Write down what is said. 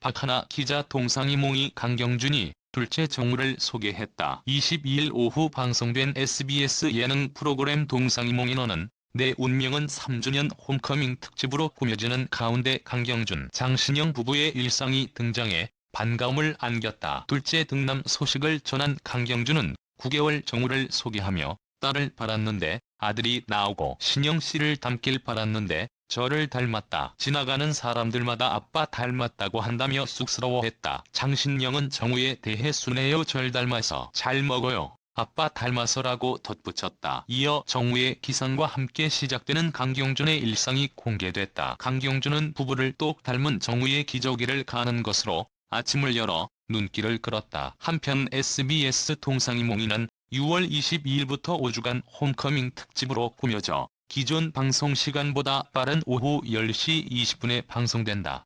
박하나 기자 동상이몽이 강경준이 둘째 정우를 소개했다. 22일 오후 방송된 SBS 예능 프로그램 동상이몽이 너는 내 운명은 3주년 홈커밍 특집으로 꾸며지는 가운데 강경준, 장신영 부부의 일상이 등장해 반가움을 안겼다. 둘째 등남 소식을 전한 강경준은 9개월 정우를 소개하며 딸을 받았는데 아들이 나오고 신영 씨를 닮길 바랐는데 저를 닮았다. 지나가는 사람들마다 아빠 닮았다고 한다며 쑥스러워했다. 장신영은 정우에 대해 순해요 절 닮아서 잘 먹어요. 아빠 닮아서라고 덧붙였다. 이어 정우의 기상과 함께 시작되는 강경준의 일상이 공개됐다. 강경준은 부부를 똑 닮은 정우의 기저귀를 가는 것으로 아침을 열어 눈길을 끌었다. 한편 SBS 동상이몽이는 6월 22일부터 5주간 홈커밍 특집으로 꾸며져 기존 방송 시간보다 빠른 오후 10시 20분에 방송된다.